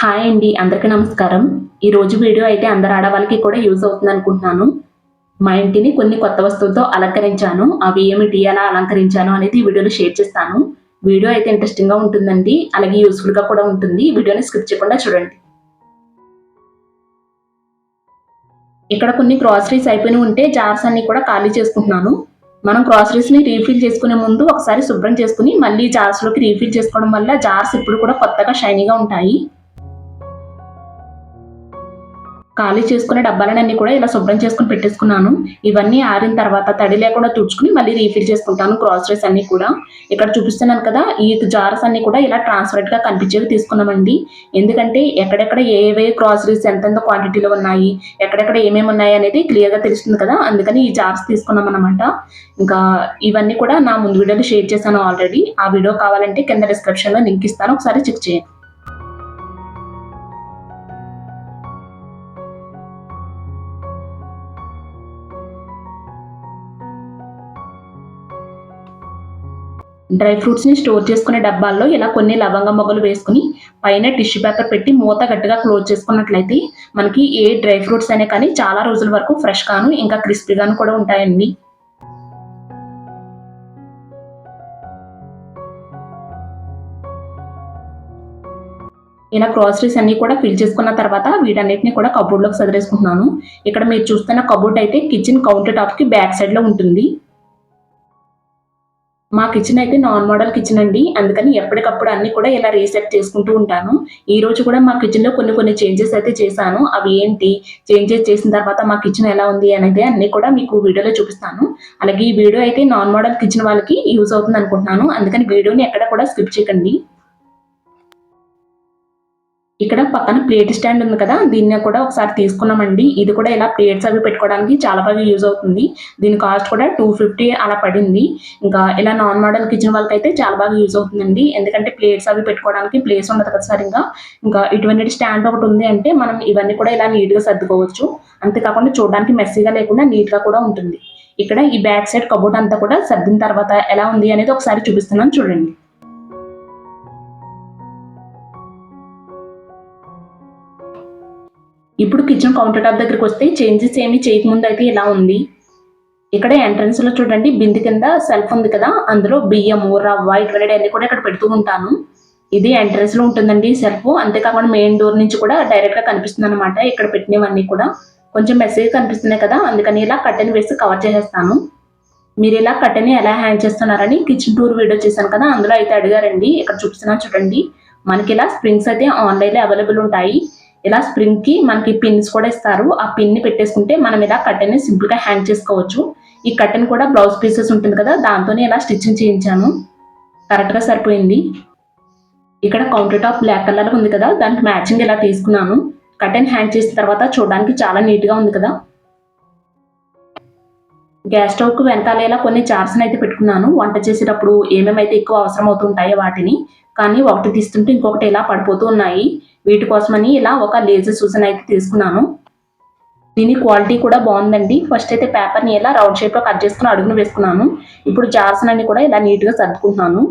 Hi అండి అందరికీ నమస్కారం. ఈరోజు వీడియో అయితే అందరు ఆడవాళ్ళకి కూడా యూజ్ అవుతుంది అనుకుంటున్నాను. మా ఇంటిని కొన్ని కొత్త వస్తువులతో అలంకరించాను. అవి ఏమిటి ఎలా అలంకరించాను అనేది ఈ వీడియోలో షేర్ చేస్తాను. వీడియో అయితే ఇంట్రెస్టింగ్గా ఉంటుందండి. అలాగే యూస్ఫుల్గా కూడా ఉంటుంది. వీడియోని స్కిప్ చేయకుండా చూడండి. ఇక్కడ కొన్ని గ్రాసరీస్ అయిపోయి ఉంటే జార్స్ అన్ని కూడా ఖాళీ చేసుకుంటున్నాను. మనం గ్రాసరీస్ని రీఫిల్ చేసుకునే ముందు ఒకసారి శుభ్రం చేసుకుని మళ్ళీ జార్స్లోకి రీఫిల్ చేసుకోవడం వల్ల జార్స్ ఇప్పుడు కూడా కొత్తగా షైనీగా ఉంటాయి. ఖాళీ చేసుకునే డబ్బాలన్నీ కూడా ఇలా శుభ్రం చేసుకుని పెట్టేసుకున్నాను. ఇవన్నీ ఆరిన తర్వాత తడి లేకుండా తుడుచుకుని మళ్ళీ రీఫిల్ చేసుకుంటాను గ్రాసరీస్ అన్ని కూడా. ఇక్కడ చూపిస్తున్నాను కదా ఈ జార్స్ అన్ని కూడా ఇలా ట్రాన్స్పరెంట్గా కనిపించేవి తీసుకున్నామండి. ఎందుకంటే ఎక్కడెక్కడ ఏవే గ్రాసరీస్ ఎంతెంత క్వాంటిటీలో ఉన్నాయి ఎక్కడెక్కడ ఏమేమి ఉన్నాయి అనేది క్లియర్గా తెలుస్తుంది కదా అందుకని ఈ జార్స్ తీసుకున్నాం అనమాట ఇంకా ఇవన్నీ కూడా నా ముందు వీడియోలో షేర్ చేశాను ఆల్రెడీ ఆ వీడియో కావాలంటే కింద డిస్క్రిప్షన్లో లింక్ ఇస్తాను ఒకసారి చెక్ చేయండి. డ్రై ఫ్రూట్స్ని స్టోర్ చేసుకునే డబ్బాల్లో ఇలా కొన్ని లవంగ మొగ్గలు వేసుకుని పైన టిష్యూ పేపర్ పెట్టి మూత గట్టిగా క్లోజ్ చేసుకున్నట్లయితే మనకి ఏ డ్రై ఫ్రూట్స్ అయినా కానీ చాలా రోజుల వరకు ఫ్రెష్గాను ఇంకా క్రిస్పీగాను కూడా ఉంటాయండి. ఇలా గ్రాసరీస్ అన్ని కూడా ఫిల్ చేసుకున్న తర్వాత వీటన్నిటిని కూడా కబోర్డ్లోకి సదిరేసుకుంటున్నాను ఇక్కడ మీరు చూస్తున్న కబోర్డ్ అయితే కిచెన్ కౌంటర్ టాప్కి బ్యాక్ సైడ్లో ఉంటుంది. మా కిచెన్ అయితే నాన్ మోడల్ కిచెన్ అండి. అందుకని ఎప్పటికప్పుడు అన్ని కూడా ఇలా రీసెట్ చేసుకుంటూ ఉంటాను. ఈ రోజు కూడా మా కిచెన్లో కొన్ని కొన్ని చేంజెస్ అయితే చేశాను. అవి ఏంటి? చేంజెస్ చేసిన తర్వాత మా కిచెన్ ఎలా ఉంది అనేది అన్ని కూడా మీకు వీడియోలో చూపిస్తాను. అలాగే ఈ వీడియో అయితే నాన్ మోడల్ కిచెన్ వాళ్ళకి యూజ్ అవుతుంది అనుకుంటున్నాను. అందుకని వీడియోని ఎక్కడ కూడా స్కిప్ చేయకండి. ఇక్కడ పక్కన ప్లేట్ స్టాండ్ ఉంది కదా దీన్ని కూడా ఒకసారి తీసుకున్నామండి. ఇది కూడా ఇలా ప్లేట్స్ అవి పెట్టుకోవడానికి చాలా బాగా యూజ్ అవుతుంది. దీని కాస్ట్ కూడా టూ ఫిఫ్టీ అలా పడింది. ఇంకా ఇలా నాన్ మోడల్ కిచెన్ అయితే చాలా బాగా యూజ్ అవుతుందండి. ఎందుకంటే ప్లేట్స్ అవి పెట్టుకోవడానికి ప్లేస్ ఉండదు కదా సరిగ్గా. ఇంకా ఇటువంటి స్టాండ్ ఒకటి ఉంది అంటే మనం ఇవన్నీ కూడా ఇలా నీట్గా సర్దుకోవచ్చు. అంతేకాకుండా చూడడానికి మెస్సీగా లేకుండా నీట్గా కూడా ఉంటుంది. ఇక్కడ ఈ బ్యాక్ సైడ్ కబోర్డ్ అంతా కూడా సర్దిన తర్వాత ఎలా ఉంది అనేది ఒకసారి చూపిస్తున్నాను చూడండి. ఇప్పుడు కిచెన్ కౌంటర్ టాప్ దగ్గరికి వస్తే చేంజెస్ ఏమి చేయకముందు అయితే ఇలా ఉంది. ఇక్కడ ఎంట్రన్స్లో చూడండి బింది కింద సెల్ఫ్ ఉంది కదా అందులో బియ్యం రవ్వ ఇటువంటి అన్ని కూడా ఇక్కడ పెడుతూ ఉంటాను. ఇది ఎంట్రన్స్లో ఉంటుందండి సెల్ఫ్ అంతేకాకుండా మెయిన్ డోర్ నుంచి కూడా డైరెక్ట్గా కనిపిస్తుంది అనమాట ఇక్కడ పెట్టినవన్నీ కూడా. కొంచెం మెసేజ్ కనిపిస్తున్నాయి కదా అందుకని ఇలా కట్టెని వేసి కవర్ చేసేస్తాను. మీరు ఇలా కట్టెని ఎలా హ్యాంగ్ చేస్తున్నారని కిచెన్ టూర్ వీడియో చేశాను కదా అందులో అయితే అడిగారండి. ఇక్కడ చూపిస్తున్నాను చూడండి. మనకి ఇలా స్ప్రింగ్స్ అయితే ఆన్లైన్లో అవైలబుల్ ఉంటాయి. ఇలా స్ప్రింగ్కి మనకి పిన్స్ కూడా ఇస్తారు. ఆ పిన్ని పెట్టేసుకుంటే మనం ఇలా కట్టెన్ సింపుల్గా హ్యాంగ్ చేసుకోవచ్చు. ఈ కట్టెన్ కూడా బ్లౌజ్ పీసెస్ ఉంటుంది కదా దాంతోనే ఇలా స్టిచ్చింగ్ చేయించాను. కరెక్ట్గా సరిపోయింది. ఇక్కడ కౌంటర్ టాప్ బ్లాక్ కలర్ ఉంది కదా దానికి మ్యాచింగ్ ఇలా తీసుకున్నాను. కట్టెన్ హ్యాంగ్ చేసిన తర్వాత చూడడానికి చాలా నీట్గా ఉంది కదా. గ్యాస్ స్టవ్కు వెనకాల ఇలా కొన్ని చార్స్ అయితే పెట్టుకున్నాను. వంట చేసేటప్పుడు ఏమేమైతే ఎక్కువ అవసరం అవుతుంటాయో వాటిని. కానీ ఒకటి తీస్తుంటే ఇంకొకటి ఇలా పడిపోతూ ఉన్నాయి. వీటి కోసమని ఇలా ఒక లేజర్ సూసన్ అయితే తీసుకున్నాను. దీని క్వాలిటీ కూడా బాగుందండి. ఫస్ట్ అయితే పేపర్ని ఇలా రౌండ్ షేప్లో కట్ చేసుకుని అడుగును వేసుకున్నాను. ఇప్పుడు జార్స్ అన్ని కూడా ఇలా నీట్గా సర్దుకుంటున్నాను.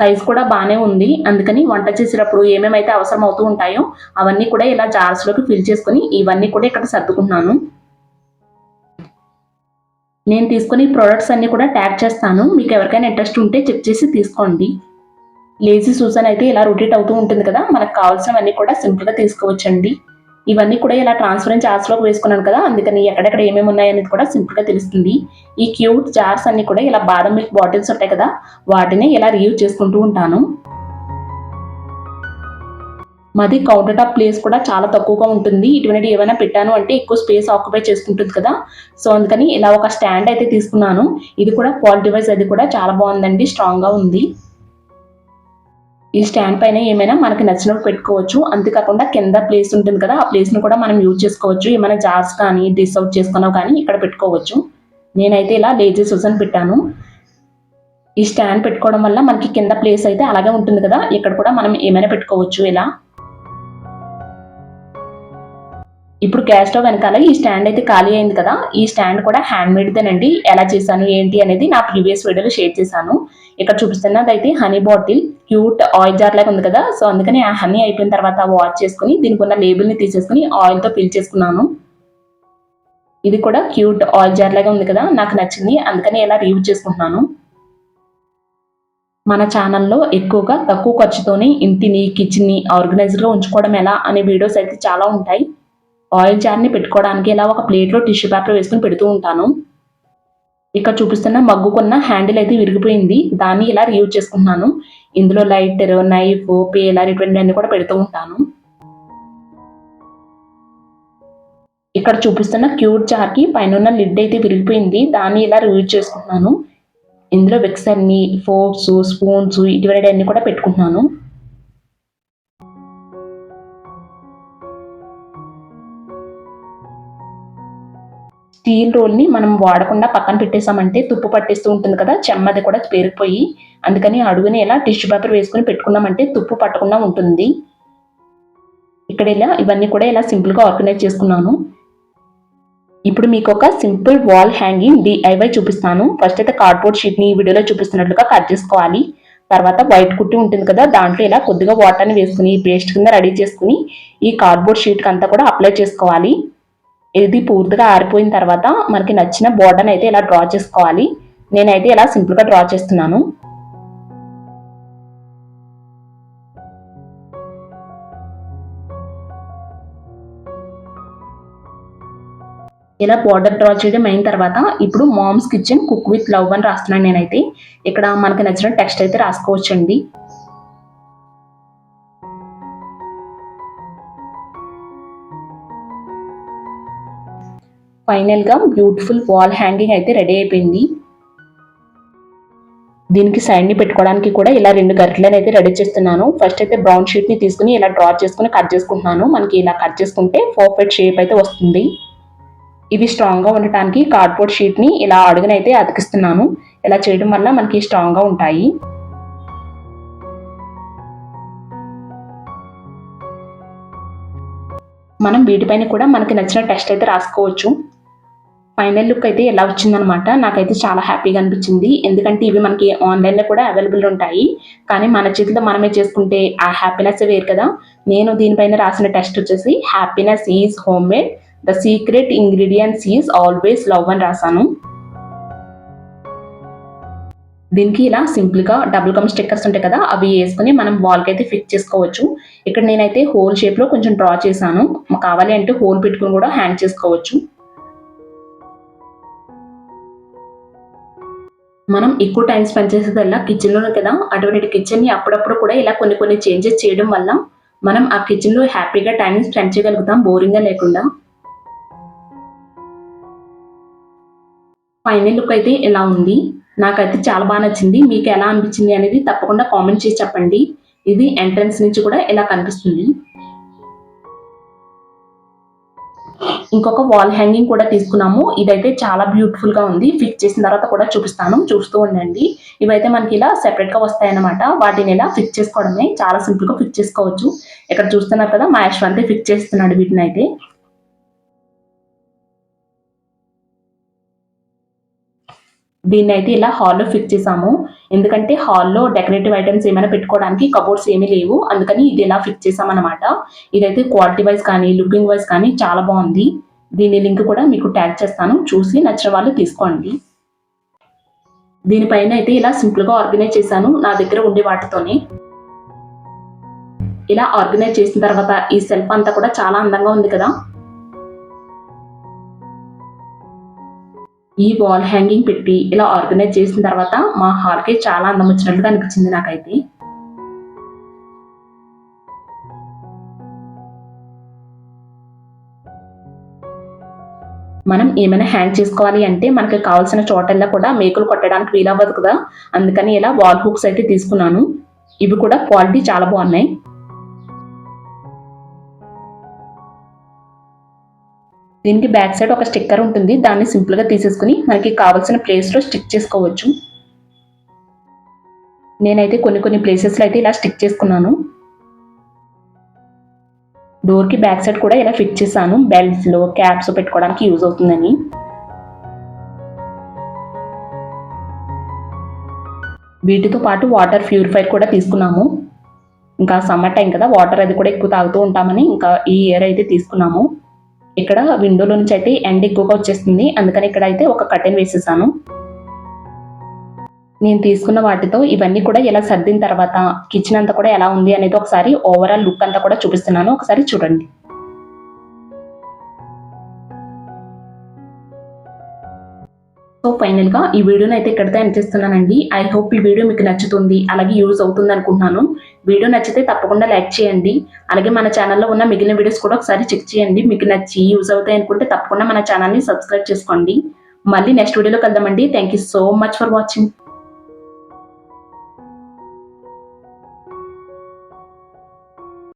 సైజ్ కూడా బాగానే ఉంది. అందుకని వంట చేసేటప్పుడు ఏమేమైతే అవసరం అవుతూ ఉంటాయో అవన్నీ కూడా ఇలా జార్స్లోకి ఫిల్ చేసుకుని ఇవన్నీ కూడా ఇక్కడ సర్దుకుంటున్నాను. నేను తీసుకుని ప్రోడక్ట్స్ అన్ని కూడా ట్యాగ్ చేస్తాను. మీకు ఎవరికైనా ఇంట్రెస్ట్ ఉంటే చెక్ చేసి తీసుకోండి. లేజీ సూజన్ అయితే ఇలా రొటేట్ అవుతూ ఉంటుంది కదా మనకు కావాల్సినవన్నీ కూడా సింపుల్గా తీసుకోవచ్చండి. ఇవన్నీ కూడా ఇలా ట్రాన్స్పరెంట్ జార్స్లోకి వేసుకున్నాను కదా అందుకని ఎక్కడెక్కడ ఏమేమి ఉన్నాయనేది కూడా సింపుల్గా తెలుస్తుంది. ఈ క్యూట్ జార్స్ అన్ని కూడా ఇలా బాదం మిల్క్ బాటిల్స్ ఉంటాయి కదా వాటిని ఇలా రీయూజ్ చేసుకుంటూ ఉంటాను. మాది కౌంటర్ టాప్ ప్లేస్ కూడా చాలా తక్కువగా ఉంటుంది. ఇటువంటి ఏమైనా పెట్టాను అంటే ఎక్కువ స్పేస్ ఆక్యుపై చేసుకుంటుంది కదా. సో అందుకని ఇలా ఒక స్టాండ్ అయితే తీసుకున్నాను. ఇది కూడా క్వాలిటీ వైజ్ అది కూడా చాలా బాగుందండి స్ట్రాంగ్గా ఉంది. ఈ స్టాండ్ పైన ఏమైనా మనకి నచ్చినట్టు పెట్టుకోవచ్చు. అంతేకాకుండా కింద ప్లేస్ ఉంటుంది కదా ఆ ప్లేస్ని కూడా మనం యూజ్ చేసుకోవచ్చు. ఏమైనా జార్స్ కానీ డిస్ అవుట్ చేసుకున్నావు కానీ ఇక్కడ పెట్టుకోవచ్చు. నేనైతే ఇలా లేజీ సూజన్ పెట్టాను. ఈ స్టాండ్ పెట్టుకోవడం వల్ల మనకి కింద ప్లేస్ అయితే అలాగే ఉంటుంది కదా ఇక్కడ కూడా మనం ఏమైనా పెట్టుకోవచ్చు ఇలా. ఇప్పుడు గ్యాస్ స్టవ్ వెనకాల ఈ స్టాండ్ అయితే ఖాళీ అయింది కదా. ఈ స్టాండ్ కూడా హ్యాండ్ మేడ్దేనండి ఎలా చేశాను ఏంటి అనేది నా ప్రీవియస్ వీడియోలో షేర్ చేశాను. ఇక్కడ చూపిస్తున్నది అయితే honey bottle cute oil jar లాగా ఉంది కదా. సో అందుకని ఆ హనీ అయిపోయిన తర్వాత వాష్ చేసుకుని దీనికి ఉన్న లేబుల్ని తీసేసుకుని ఆయిల్తో ఫిల్ చేసుకున్నాను. ఇది కూడా క్యూట్ ఆయిల్ జార్ లాగా ఉంది కదా నాకు నచ్చింది. అందుకని ఇలా రివ్యూ చేసుకుంటున్నాను. మన ఛానల్లో ఎక్కువగా తక్కువ ఖర్చుతోనే ఇంటిని కిచెన్ని ఆర్గనైజ్డ్గా ఉంచుకోవడం ఎలా అనే వీడియోస్ అయితే చాలా ఉంటాయి. ఆయిల్ జార్ని పెట్టుకోవడానికి ఇలా ఒక ప్లేట్లో టిష్యూ పేపర్ వేసుకుని పెడుతూ ఉంటాను. ఇక్కడ చూపిస్తున్న మగ్గుకున్న హ్యాండిల్ అయితే విరిగిపోయింది. దాన్ని ఇలా యూజ్ చేసుకుంటున్నాను. ఇందులో లైటర్ నైఫ్ పేలర్ ఇటువంటి అన్ని కూడా పెడుతూ ఉంటాను. ఇక్కడ చూపిస్తున్న క్యూట్ జార్కి పైన ఉన్న లిడ్ అయితే విరిగిపోయింది. దాన్ని ఇలా యూజ్ చేసుకుంటున్నాను. ఇందులో విక్సర్ని అన్ని ఫోర్క్స్ స్పూన్స్ ఇటువంటి అన్ని కూడా పెట్టుకుంటున్నాను. స్టీల్ రోల్ని మనం వాడకుండా పక్కన పెట్టేసామంటే తుప్పు పట్టేస్తూ ఉంటుంది కదా చెమ్మది కూడా పేరుకుపోయి. అందుకని అడుగుని ఇలా టిష్యూ పేపర్ వేసుకుని పెట్టుకున్నామంటే తుప్పు పట్టకుండా ఉంటుంది. ఇక్కడ ఇలా ఇవన్నీ కూడా ఇలా సింపుల్గా ఆర్గనైజ్ చేసుకున్నాను. ఇప్పుడు మీకు ఒక సింపుల్ వాల్ హ్యాంగింగ్ డిఐవై చూపిస్తాను. ఫస్ట్ అయితే కార్డ్బోర్డ్ షీట్ని వీడియోలో చూపిస్తున్నట్లుగా కట్ చేసుకోవాలి. తర్వాత వైట్ కుట్టి ఉంటుంది కదా దాంట్లో ఇలా కొద్దిగా వాటర్ని వేసుకుని పేస్ట్ కింద రెడీ చేసుకుని ఈ కార్డ్బోర్డ్ షీట్కి అంతా కూడా అప్లై చేసుకోవాలి. ఇది పూర్తిగా ఆరిపోయిన తర్వాత మనకి నచ్చిన బోర్డర్ అయితే ఇలా డ్రా చేసుకోవాలి. నేనైతే ఇలా సింపుల్గా డ్రా చేస్తున్నాను. ఇలా బోర్డర్ డ్రా చేయడం అయిన తర్వాత ఇప్పుడు mom's kitchen cook with love అని రాస్తున్నాను నేనైతే. ఇక్కడ మనకి నచ్చిన టెక్స్ట్ అయితే రాసుకోవచ్చండి. ఫైనల్గా బ్యూటిఫుల్ వాల్ హ్యాంగింగ్ అయితే రెడీ అయిపోయింది. దీనికి సైడ్ని పెట్టుకోవడానికి కూడా ఇలా రెండు గరిటలను అయితే రెడీ చేస్తున్నాను. ఫస్ట్ అయితే బ్రౌన్ షీట్ని తీసుకుని ఇలా డ్రా చేసుకుని కట్ చేసుకుంటున్నాను. మనకి ఇలా కట్ చేసుకుంటే పర్ఫెక్ట్ షేప్ అయితే వస్తుంది. ఇవి స్ట్రాంగ్గా ఉండటానికి కార్డ్బోర్డ్ షీట్ని ఇలా అడుగునైతే అతికిస్తున్నాను. ఇలా చేయడం వల్ల మనకి స్ట్రాంగ్గా ఉంటాయి. మనం వీటిపైన కూడా మనకి నచ్చిన టెస్ట్ అయితే రాసుకోవచ్చు. ఫైనల్ లుక్ అయితే ఎలా వచ్చిందనమాట. నాకైతే చాలా హ్యాపీగా అనిపించింది. ఎందుకంటే ఇవి మనకి ఆన్లైన్లో కూడా అవైలబుల్ ఉంటాయి. కానీ మన చేతిలో మనమే చేసుకుంటే ఆ హ్యాపీనెస్ వేరు కదా. నేను దీనిపైన రాసిన టెస్ట్ వచ్చేసి happiness is home made the secret ingredients is always love అని రాశాను. దీనికి ఇలా సింపుల్గా డబుల్ కమ్ స్టిక్కర్స్ ఉంటాయి కదా అవి వేసుకుని మనం వాల్కి అయితే ఫిక్స్ చేసుకోవచ్చు. ఇక్కడ నేనైతే హోల్ షేప్లో కొంచెం డ్రా చేశాను. కావాలి అంటే హోల్ పెట్టుకుని కూడా హ్యాంగ్ చేసుకోవచ్చు. మనం ఎక్కువ టైం స్పెండ్ చేసేదల్లా కిచెన్లోనే కదా. అటువంటి కిచెన్ని అప్పుడప్పుడు కూడా ఇలా కొన్ని కొన్ని చేంజెస్ చేయడం వల్ల మనం ఆ కిచెన్లో హ్యాపీగా టైం స్పెండ్ చేయగలుగుతాం బోరింగ్గా లేకుండా. ఫైనల్ లుక్ అయితే ఇలా ఉంది? నాకైతే చాలా బాగా నచ్చింది. మీకు ఎలా అనిపించింది అనేది తప్పకుండా కామెంట్ చేసి చెప్పండి. ఇది ఎంట్రన్స్ నుంచి కూడా ఇలా కనిపిస్తుంది. ఇంకొక వాల్ హ్యాంగింగ్ కూడా తీసుకున్నాము. ఇదైతే చాలా బ్యూటిఫుల్గా ఉంది. ఫిక్స్ చేసిన తర్వాత కూడా చూపిస్తాను. చూస్తూ ఉండండి. ఇవైతే మనకి ఇలా సెపరేట్గా వస్తాయన్నమాట. వాటిని ఇలా ఫిక్స్ చేసుకోవడమే. చాలా సింపుల్గా ఫిక్స్ చేసుకోవచ్చు. ఇక్కడ చూస్తున్నారు కదా మా యశ్వంతే ఫిక్స్ చేస్తున్నాడు వీటిని అయితే దీన్ని అయితే ఇలా హాల్లో ఫిక్స్ చేసాము. ఎందుకంటే హాల్లో డెకరేటివ్ ఐటమ్స్ ఏమైనా పెట్టుకోవడానికి కబోర్డ్స్ ఏమీ లేవు. అందుకని ఇది ఇలా ఫిక్స్ చేసామన్నమాట. ఇదైతే క్వాలిటీ వైజ్ కానీ లుకింగ్ వైజ్ కానీ చాలా బాగుంది. దీని లింక్ కూడా మీకు ట్యాగ్ చేస్తాను. చూసి నచ్చిన వాళ్ళు తీసుకోండి. దీనిపైన అయితే ఇలా సింపుల్గా ఆర్గనైజ్ చేశాను. నా దగ్గర ఉండే వాటితోనే. ఇలా ఆర్గనైజ్ చేసిన తర్వాత ఈ సెల్ఫ్ అంతా కూడా చాలా అందంగా ఉంది కదా. ఈ వాల్ హ్యాంగింగ్ పెట్టి ఇలా ఆర్గనైజ్ చేసిన తర్వాత మా హాల్కి చాలా అందం వచ్చినట్టుగా అనిపించింది నాకైతే. మనం ఏమైనా హ్యాంగ్ చేసుకోవాలి అంటే మనకి కావాల్సిన చోటల్లో కూడా మేకులు కొట్టడానికి వీలవ్వదు కదా. అందుకని ఇలా వాల్ హుక్స్ అయితే తీసుకున్నాను. ఇవి కూడా క్వాలిటీ చాలా బాగున్నాయి. దీనికి బ్యాక్ సైడ్ ఒక స్టిక్కర్ ఉంటుంది. దాన్ని సింపుల్గా తీసేసుకుని మనకి కావాల్సిన ప్లేస్లో స్టిక్ చేసుకోవచ్చు. నేనైతే కొన్ని కొన్ని ప్లేసెస్లో అయితే ఇలా స్టిక్ చేసుకున్నాను. డోర్కి బ్యాక్ సైడ్ కూడా ఇలా ఫిట్ చేశాను. బెల్ట్స్లో క్యాప్స్ పెట్టుకోవడానికి యూజ్ అవుతుందని. వీటితో పాటు వాటర్ ప్యూరిఫైర్ కూడా తీసుకున్నాము. ఇంకా సమ్మర్ టైం కదా వాటర్ అది కూడా ఎక్కువ తాగుతూ ఉంటామని ఇంకా ఈ ఇయర్ అయితే తీసుకున్నాము. ఇక్కడ విండోలో నుంచి అయితే ఎండ్ ఎక్కువగా వచ్చేస్తుంది. అందుకని ఇక్కడ అయితే ఒక కర్టెన్ వేసేసాను. నేను తీసుకున్న వాటితో ఇవన్నీ కూడా ఇలా సర్దిన తర్వాత కిచెన్ అంతా కూడా ఎలా ఉంది అనేది ఒకసారి ఓవరాల్ లుక్ అంతా కూడా చూపిస్తున్నాను. ఒకసారి చూడండి. సో ఫైనల్గా ఈ వీడియోని అయితే ఇక్కడితో ఎండ్ చేస్తున్నానండి. ఐ హోప్ ఈ వీడియో మీకు నచ్చుతుంది. అలాగే యూజ్ అవుతుంది అనుకుంటున్నాను. వీడియో నచ్చితే తప్పకుండా లైక్ చేయండి. అలాగే మన ఛానల్లో ఉన్న మిగిలిన వీడియోస్ కూడా ఒకసారి చెక్ చేయండి. మీకు నచ్చి యూజ్ అవుతాయి అనుకుంటే తప్పకుండా మన ఛానల్ని సబ్స్క్రైబ్ చేసుకోండి. మళ్ళీ నెక్స్ట్ వీడియోలో కలుద్దామండి. Thank you so much for watching